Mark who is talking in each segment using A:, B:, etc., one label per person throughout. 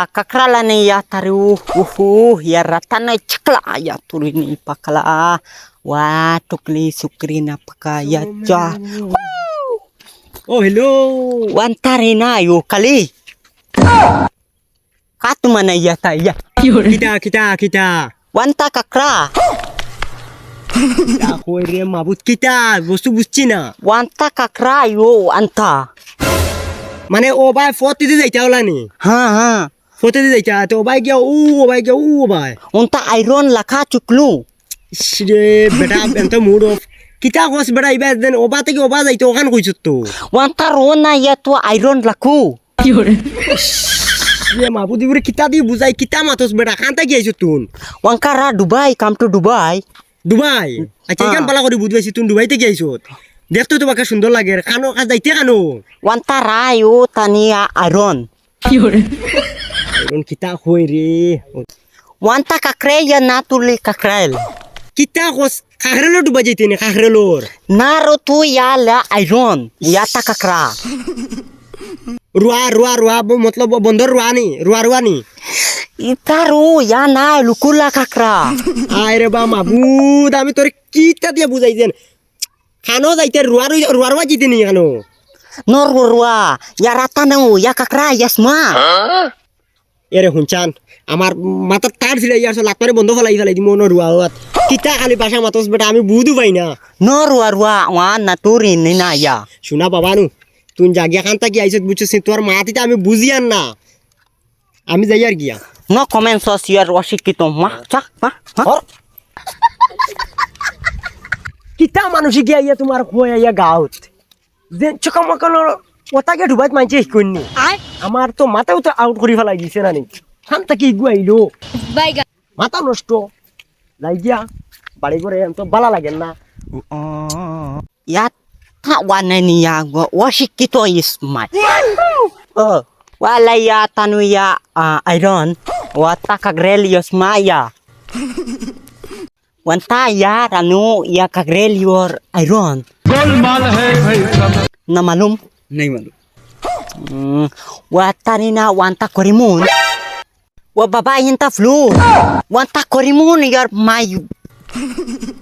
A: kakrala ni ya tari uhu ya ratana chakla ya turi ni pakala wa tukli sukri na paka ya cha
B: Oh, hello.
A: wantari na yo kali katuma na ya ta ya
B: Kita, kita, kita.
A: wanta kakra
B: তা কই রে মাবুত কিতা বস্তু বুঝছি না
A: wanta kakra yo anta
B: মানে ও ভাই ফতে দিয়ে যাইতা হলানি
A: ha ha
B: ফতে দিয়ে যাইতা তো ও ভাই গিয়া ও ও ভাই গিয়া ও ও ভাই
A: unta iron laka chuklu
B: রে বেটা এন্ত মুড অফ কিতা কস বেটা ইবা দেন ওবা থেকে ওবা যাইতো ওখান কইছ তো
A: wanta rona ya tu iron laku
B: রে মাবুত দিবরে কিতা দি বুঝাই কিতা মাতস বেটা খান্তা গিয়েছ তুন
A: wankara dubai come to dubai.
B: Dubai আচ্ছা এখান পালা করে বুঝবাইছি তুন দুবাইতে গিয়েছ দেখতো তোমাকে সুন্দর লাগে খানো কাজ যাইতে খানো
A: wanta rayo tania iron.
B: এখন কিতা কই রে
A: wanta kakre ya natuli kakrel
B: কিতা কস খাখরেলো ডুবা যাইতে নে খাখরেলোর
A: Naro tu ya la iron ya ta kakra.
B: রুয়া রুয়া রুয়া ব- মতলব বন্ধর রুয়া নি রুয়া রুয়া নি
A: Itaru ya na lukula kakra.
B: আয় রে বা মাবুদ আমি তোর কিতা দিয়া বুঝাইছেন খানো যাইতে রুয়া রুয়া রুয়া জিতে নি খানো
A: Norurwa ya ratanu ya kakra ya sma.
B: এরে হুনচান আমার মাথার তার ছিল ইয়ার লাতমারে বন্ধ ফেলাই ফেলাই দিম অন্য রুয়া হওয়াত কিতা খালি বাসা মাতস বেটা আমি বুধু পাই না।
A: Norurwa wa naturi ni na ya.
B: শুনা বাবা নু তুই জাগিয়া খান তাকি আইসত বুঝছিস তোর মাতিতে আমি বুঝি আর না। আমি যাই আর গিয়া।
A: No comment sosial wasikito ma cha ma.
B: হর। কিতা মানুষ গিয়া ইয়া তোমার খুয়া ইয়া গাঁত যে চকামকানোর ওটাকে ডুবাইত মানছে শিকনি আমার তো মাথাও তো আউট করে ফেলাই দিছে না নি খান তাকি গুয়াইলো
C: Baiga.
B: মাথা নষ্ট যাই গিয়া বাড়ি করে তো বালা লাগেন না
A: Ya ta wana ni ya wa wasikito is my. Oh. Wala ya tanu ya ah, iron. Wa ta kagrel ya sma ya. Wanta ya ranu ya kagrel your iron.
D: Golmaal है भाई सब
A: Na malum.
B: নাই মালুম
A: Mm, watani na wanta korimun. Wa babae hinta flu. Wanta korimun your my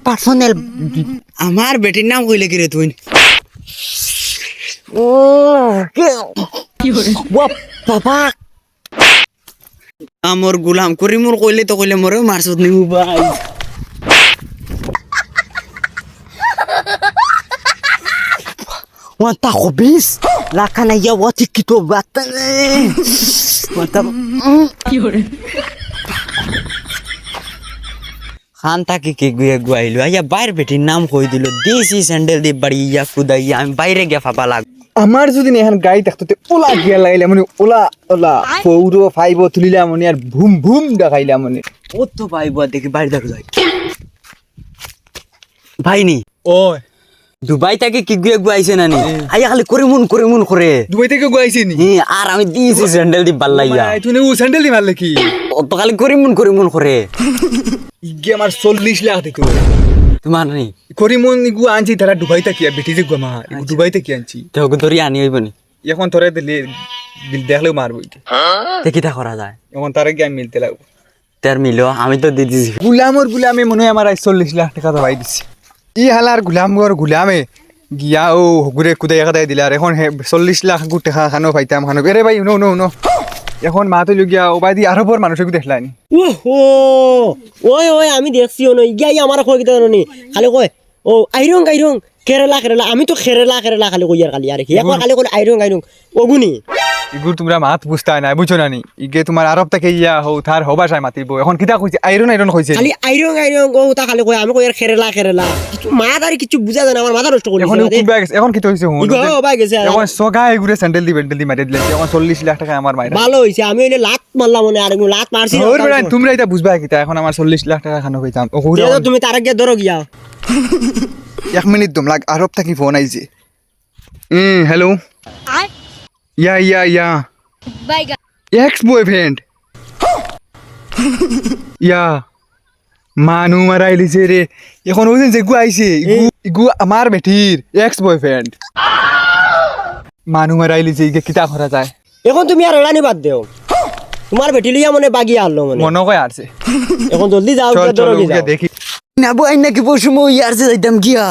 A: personal.
B: আমার বেটির নাম কইলে কি রে তুই
A: Oh, wa baba.
B: আমার গুলাম করি মোর কইলে তো কইলে মোরে মারছত নিমু ভাই
A: Wanta hobis. Lakana ya wati kito batane. Wanta. Mm.
B: খান তাকে কে গুয়ে গুয়াইলো আইয়া বাইর বেটির নাম কই দিল দেশি স্যান্ডেল দিয়ে বাড়ি ইয়া কুদাইয়া আমি বাইরে গিয়া ফাপা লাগ
E: আমার যদি এখন গাড়ি থাকতো ওলা গিয়া লাগাইলে মানে ওলা ওলা পৌর ফাইব তুলিলাম মানে আর ভুম ভুম দেখাইলাম মানে
B: ও তো ভাই বুয়া দেখি বাইরে দেখো যাই ভাই নি
E: ও
B: দুবাই থেকে কি গুয়ে গুয়াইছে না নি আইয়া খালি করিমুন করিমুন করে
E: দুবাই থেকে গোয়াইছে নি?
B: হি আর আমি দিয়েছি স্যান্ডেল দি বাল্লাইয়া।
E: তুই ও স্যান্ডেল দি মারলে কি?
B: ও তো খালি করিমুন করিমুন করে
E: ইগে আমার চল্লিশ লাখ দেখো
B: তোমার নি?
E: করিমন ইগু আনছি তারা দুবাই থেকে বেটি যে গুমা দুবাই থেকে আনছি।
B: তোকে ধরি আনি হইব নি?
E: এখন তোরে দিলে দিল দেখলেও মারবো এটা।
B: দেখি তা করা যায়?
E: এখন তারা গিয়ে মিলতে লাগবো।
B: তার মিলো আমি তো দিয়ে দিছি।
E: গুলামর গুলামে মনে হয় আমার চল্লিশ লাখ টাকা দাবাই দিছে। ই হালার গুলামর গুলামে। গিয়া ও হগুরে কুদাই কাদাই দিলে এখন হে চল্লিশ লাখ গু টাকা খানো পাইতাম খানো। এরে ভাই নো নো নো। এখন মা তো গিয়া ও বাইদি আরও বড় মানুষকে দেখলানি
B: ওহো! ওই ওই আমি দেখছি ও নই। গিয়া আমার কই কিতা নি খালি কয় ও আইরং আইরং কেরালা কেরালা আমি তো কেরালা কেরালা খালি কই আর খালি। আর কি এখন খালি কই আইরং আইরং ওগুনি
E: ইগুর তোমরা মাত বুঝতা নাই বুঝছ না নি ইগে তোমার আরব থেকে ইয়া হও তার হবা চাই মাতিব। এখন কিতা কইছে আইরন আইরন কইছে
B: খালি আইরং আইরং ও তা খালি কয় আমি কই আর কেরালা কেরালা কিছু মাথা আর কিছু বুঝা যায় না আমার মাথা নষ্ট করে
E: এখন কোন গেছে এখন কিতা হইছে হুন
B: ইগো ও বাই গেছে।
E: এখন সগা এগুরে স্যান্ডেল দি বেন্ডেল দি মারি দিলে এখন চল্লিশ লাখ টাকা আমার মাইরা
B: ভালো হইছে আমি হইলে লাত মারলাম মনে আর লাত মারছি
E: ওর বেড়া তোমরা এটা বুঝবা কিতা এখন আমার চল্লিশ লাখ টাকা খানো পাইতাম ও হুরা
B: তুমি তার গিয়ে ধরো গিয়া
E: এক মিনিট দম লাগ আরব থেকে ফোন আইছে হুম hello
C: I.
E: Yeah yeah yeah
C: Baiga.
E: Ex boyfriend ইয়া মানু মারাইলিছে রে এখন ওই যে গু আইছে ইগু আমার বেটির এক্স বয়ফ্রেন্ড মানু মারাইলিছে ইগে কিতা করা যায়
B: এখন তুমি আর এড়ানি বাদ দেও তোমার বেটি লইয়া মনে বাগিয়া আনলো মানে
E: মনে কয় আসছে
B: এখন জলদি যাও
E: চল
B: গিয়া
E: চল। দেখি
F: না বই নাকি পরশু মই ইয়ারছে যাইতাম গিয়া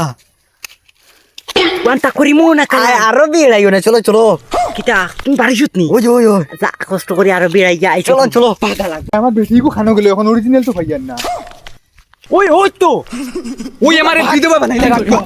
A: ওয়ানটা করিমু না কালা
F: আরও বেড়াইও না চলো চলো
A: কিতা? তুমি বাড়ি শুতনি
F: ওই ওই ওই
A: যা কষ্ট করে আরও বেড়াই যা
F: চলো চলো।
E: আমার বেটিকো খানো গেল এখন অরিজিনাল তো ভাইয়ার না।
B: ওই ওই তো।
E: ওই আমার বিধবা বানাইলে রাখো